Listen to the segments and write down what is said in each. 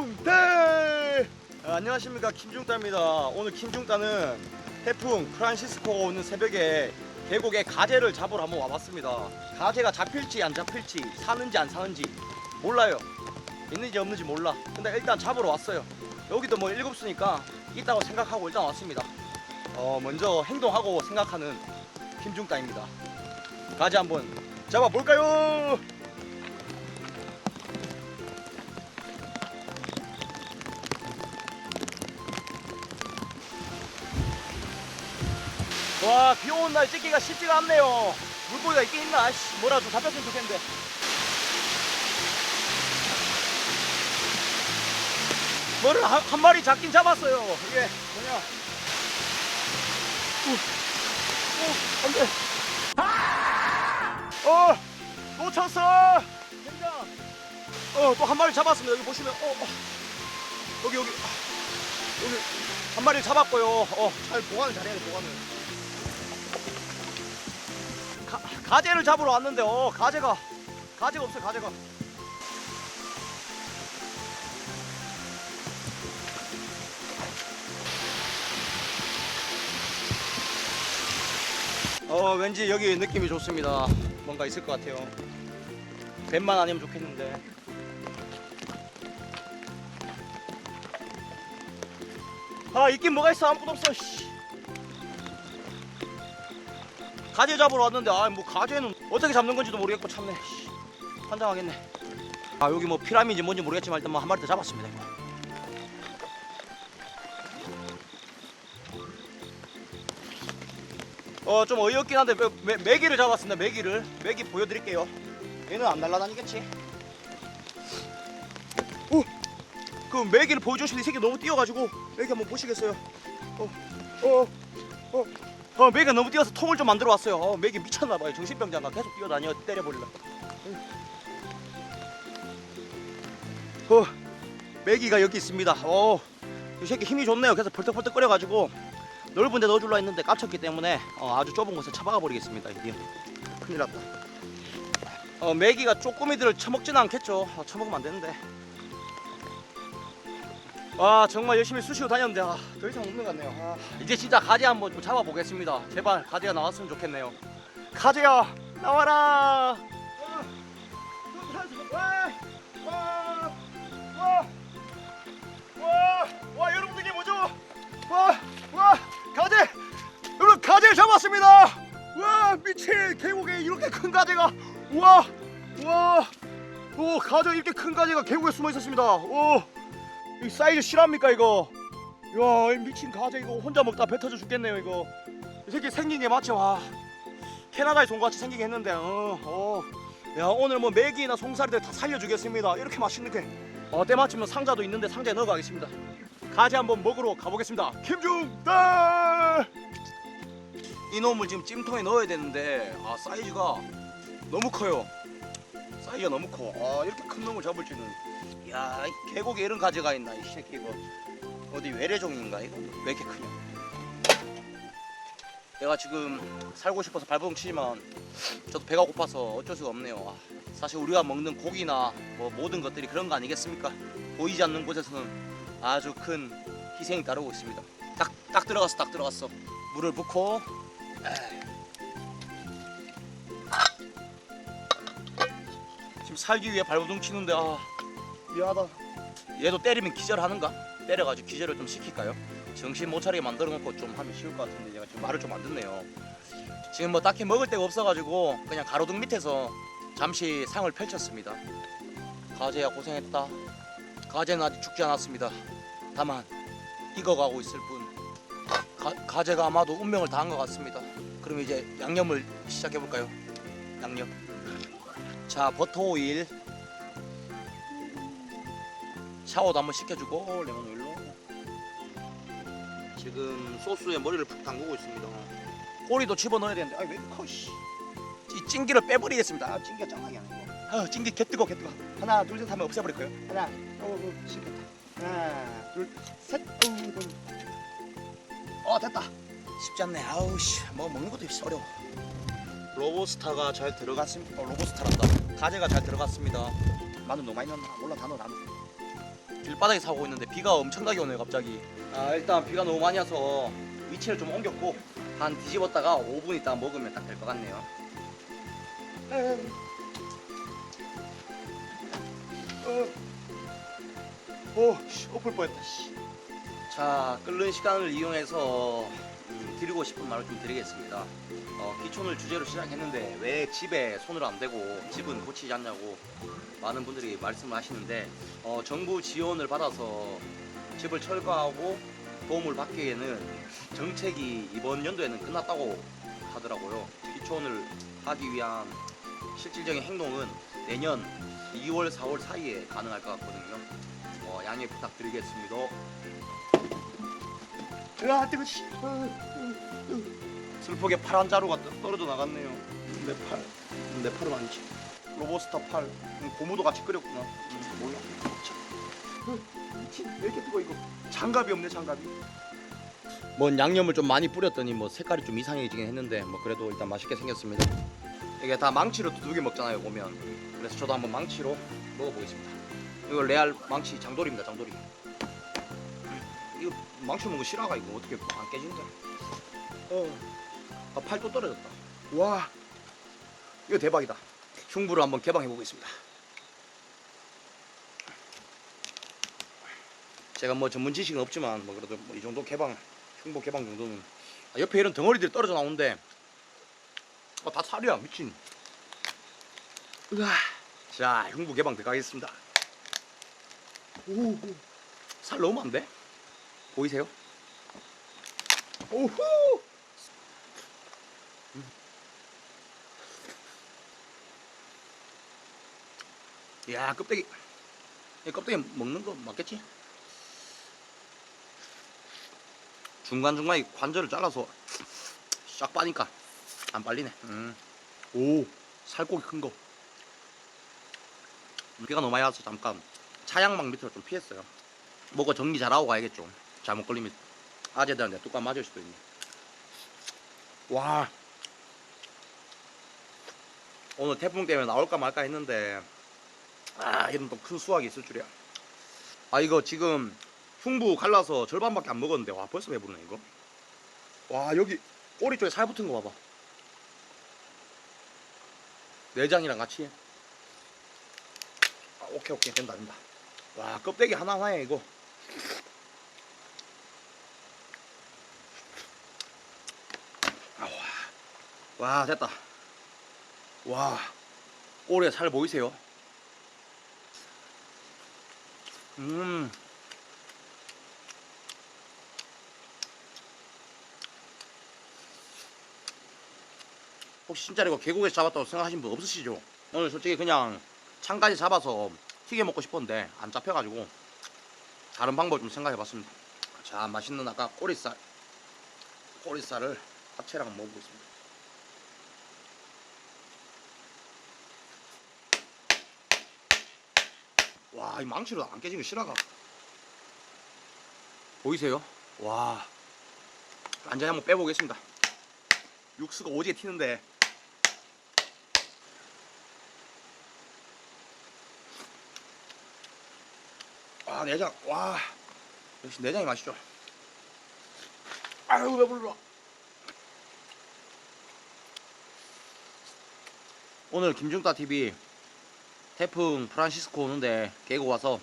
김중따 아, 안녕하십니까. 김중따입니다. 오늘 김중따는 태풍 프란시스코가 오는 새벽에 계곡에 가재를 잡으러 한번 와봤습니다. 가재가 잡힐지 안 잡힐지 사는지 안 사는지 몰라요. 있는지 없는지 몰라. 근데 일단 잡으러 왔어요. 여기도 뭐 일곱 수니까 있다고 생각하고 일단 왔습니다. 어, 먼저 행동하고 생각하는 김중따입니다. 가재 한번 잡아볼까요? 와, 비 오는 날 찍기가 쉽지가 않네요. 물고기가 있긴 있나? 아이씨, 뭐라 좀 잡혔으면 좋겠는데. 뭐를 한, 한 마리 잡긴 잡았어요. 이게 뭐냐? 우, 우, 안 돼. 어, 놓쳤어. 굉장. 어, 또 한 마리 잡았습니다. 여기 보시면, 어, 어. 여기, 여기. 여기 한 마리 잡았고요. 어, 잘 보관을 잘해야 돼, 보관을. 가, 가재를 잡으러 왔는데 어 가재가 가재가 없어요 가재가. 어 왠지 여기 느낌이 좋습니다. 뭔가 있을 것 같아요. 뱀만 아니면 좋겠는데. 아 있긴 뭐가 있어? 아무것도 없어 씨. 가재 잡으러 왔는데 아 뭐 가재는 어떻게 잡는 건지도 모르겠고 참네 씨, 환장하겠네 아 여기 뭐 피라미인지 뭔지 모르겠지만 일단 뭐 한 마리 더 잡았습니다 이거. 어 좀 어이없긴 한데 매, 매, 메기를 잡았습니다 메기를 메기 보여드릴게요 얘는 안 날라다니겠지 오! 그 메기를 보여주시는 이 새끼 너무 뛰어가지고 메기 한번 보시겠어요 어, 어, 어. 어, 메기가 너무 뛰어서 통을 좀 만들어 왔어요. 어, 메기 미쳤나 봐요. 정신병자가 계속 뛰어다녀 때려버리려. 어, 메기가 여기 있습니다. 어, 이 새끼 힘이 좋네요. 그래서 벌떡벌떡 끓여가지고 넓은 데 넣어줄라 했는데 깝쳤기 때문에 어, 아주 좁은 곳에 처박아 버리겠습니다. 이게 큰일 났다. 어, 메기가 쪼꼬미들을 처먹지는 않겠죠. 어, 처먹으면 안 되는데. 와 정말 열심히 수시로 다녔는데 아, 더 이상 없는 것 같네요. 아, 이제 진짜 가재 한번 좀 잡아보겠습니다. 제발 가재가 나왔으면 좋겠네요. 가재야 나와라! 와와와 여러분들 이게 뭐죠? 와와 가재 여러분 가재를 잡았습니다! 와 미친 계곡에 이렇게 큰 가재가! 와와오 가재 이렇게 큰 가재가 계곡에 숨어 있었습니다. 오 이 사이즈 실합니까 이거? 야, 이 미친 가재 이거 혼자 먹다 배 터져 죽겠네요 이거. 이 새끼 생긴 게 마치 와 캐나다의 종같이 생기게 했는데, 어, 어. 야 오늘 뭐 메기나 송사리들 다 살려주겠습니다. 이렇게 맛있는 게. 어, 때마침 상자도 있는데 상자에 넣어가겠습니다. 가재 한번 먹으러 가보겠습니다. 김중달. 이놈을 지금 찜통에 넣어야 되는데 아 사이즈가 너무 커요. 사이즈가 너무 커. 아 이렇게 큰 놈을 잡을 줄은. 야, 이 계곡에 이런 가재가 있나 이 새끼 이거 어디 외래종인가 이거 왜 이렇게 크냐? 내가 지금 살고 싶어서 발버둥 치지만 저도 배가 고파서 어쩔 수가 없네요. 아, 사실 우리가 먹는 고기나 뭐 모든 것들이 그런 거 아니겠습니까? 보이지 않는 곳에서는 아주 큰 희생이 따르고 있습니다. 딱 딱 들어갔어, 딱 들어갔어. 물을 붓고 에이. 지금 살기 위해 발버둥 치는데 아 미안하다. 얘도 때리면 기절하는가? 때려가지고 기절을 좀 시킬까요? 정신 못 차리게 만들어 놓고 좀 하면 쉬울 것 같은데 얘가 지금 말을 좀 안 듣네요. 지금 뭐 딱히 먹을 데가 없어가지고 그냥 가로등 밑에서 잠시 상을 펼쳤습니다. 가재야 고생했다. 가재는 아직 죽지 않았습니다. 다만 익어가고 있을 뿐. 가, 가재가 아마도 운명을 다한 것 같습니다. 그럼 이제 양념을 시작해 볼까요? 양념. 자 버터 오일. 샤워도 한번 시켜주고. 레몬 오일로. 지금 소스에 머리를 푹 담그고 있습니다. 꼬리도 집어넣어야 되는데. 아왜 이렇게 커 씨. 이 찜기를 빼버리겠습니다. 아, 찜기가 짱나게 하네 이거. 아, 찜기 개 뜨거 개 뜨거. 하나 둘 셋 하면 없애버릴 거예요? 하나 어우 쉽겠다. 하나 둘셋. 어우 둘. 어 됐다. 쉽지 않네. 아우 씨뭐 먹는 것도 어려워 로보스타가 잘 들어갔습니다 어, 로보스타란다. 가재가 잘 들어갔습니다. 마늘 너무 많이 넣었나? 몰라 다 넣어 길바닥에 사고 있는데 비가 엄청나게 오네요 갑자기. 아 일단 비가 너무 많이 와서 위치를 좀 옮겼고 한 뒤집었다가 5분 있다 먹으면 딱 될 것 같네요. 오, 씨, 엎을 뻔했다. 씨. 자, 끓는 시간을 이용해서 음, 드리고 싶은 말을 좀 드리겠습니다. 어, 기촌을 주제로 시작했는데 왜 집에 손을 안 대고 집은 고치지 않냐고 많은 분들이 말씀을 하시는데 어, 정부 지원을 받아서 집을 철거하고 도움을 받기에는 정책이 이번 연도에는 끝났다고 하더라고요. 기촌을 하기 위한 실질적인 행동은 내년 2월, 4월 사이에 가능할 것 같거든요. 어, 양해 부탁드리겠습니다. 으아, 뜨거 씨. 슬프게 팔 한 자루가 떠- 떨어져 나갔네요. 내 팔, 내 팔은 아니지. 로보스터 팔, 음, 고무도 같이 끓였구나. 음, 몰라. 참. 미친, 왜 이렇게 뜨거 이거? 장갑이 없네, 장갑이. 뭔 양념을 좀 많이 뿌렸더니 뭐 색깔이 좀 이상해지긴 했는데 뭐 그래도 일단 맛있게 생겼습니다. 이게 다 망치로 두둑이 먹잖아요 보면. 그래서 저도 한번 망치로 먹어보겠습니다. 이거 레알 망치 장돌입니다, 장돌이. 이거 망치 먹는 거 싫어가 이거 어떻게 안 깨진대? 어. 아, 팔 또 떨어졌다. 와. 이거 대박이다. 흉부를 한번 개방해 보겠습니다. 제가 뭐 전문 지식은 없지만 뭐 그래도 뭐 이 정도 개방, 흉부 개방 정도는 아, 옆에 이런 덩어리들이 떨어져 나오는데 어, 다 살이야 미친. 으아. 자 흉부 개방 들어가겠습니다. 오, 오. 살 너무 많은데? 보이세요? 오후. 야 껍데기 이 껍데기 먹는 거 맞겠지? 중간중간에 관절을 잘라서 싹 빠니까 안 빨리네 음. 오 살코기 큰거 비가 너무 많이 와서 잠깐 차양막 밑으로 좀 피했어요 먹어 정리 잘하고 가야겠죠 잘못 걸리면 아재들한테 뚜껑 맞을 수도 있네. 와. 오늘 태풍 때문에 나올까 말까 했는데 아 이런 또 큰 수확이 있을 줄이야. 아 이거 지금 흉부 갈라서 절반밖에 안 먹었는데 와 벌써 배부르네 이거. 와 여기 꼬리 쪽에 살 붙은 거 봐봐. 내장이랑 같이. 아, 오케이 오케이. 된다 된다. 와 껍데기 하나하나에 이거 와, 와 됐다 와 꼬리에 살 보이세요? 음. 혹시 진짜 이거 계곡에서 잡았다고 생각하시는 분 없으시죠? 오늘 솔직히 그냥 창까지 잡아서 튀겨 먹고 싶었는데 안 잡혀가지고 다른 방법 좀 생각해봤습니다. 자 맛있는 아까 꼬리살 꼬리살을 합체랑 먹어보겠습니다. 와, 이 망치로 안거 싫어가. 보이세요? 와, 완전히 한번 빼보겠습니다. 육수가 오지게 튀는데. 와, 내장, 와, 역시 내장이 맛있죠. 아유, 배불러. 오늘 김중따 TV 태풍 프란시스코 오는데 계곡 와서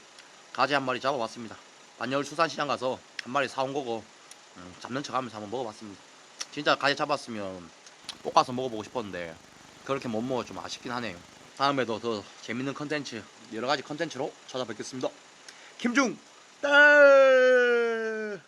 가지 한 마리 잡아봤습니다. 반여울 수산시장 가서 한 마리 사온 거고 음, 잡는 척 하면서 한번 먹어봤습니다. 진짜 가지 잡았으면 볶아서 먹어보고 싶었는데 그렇게 못 먹어 좀 아쉽긴 하네요. 다음에도 더 재밌는 컨텐츠 여러 가지 컨텐츠로 찾아뵙겠습니다. 김중 딸.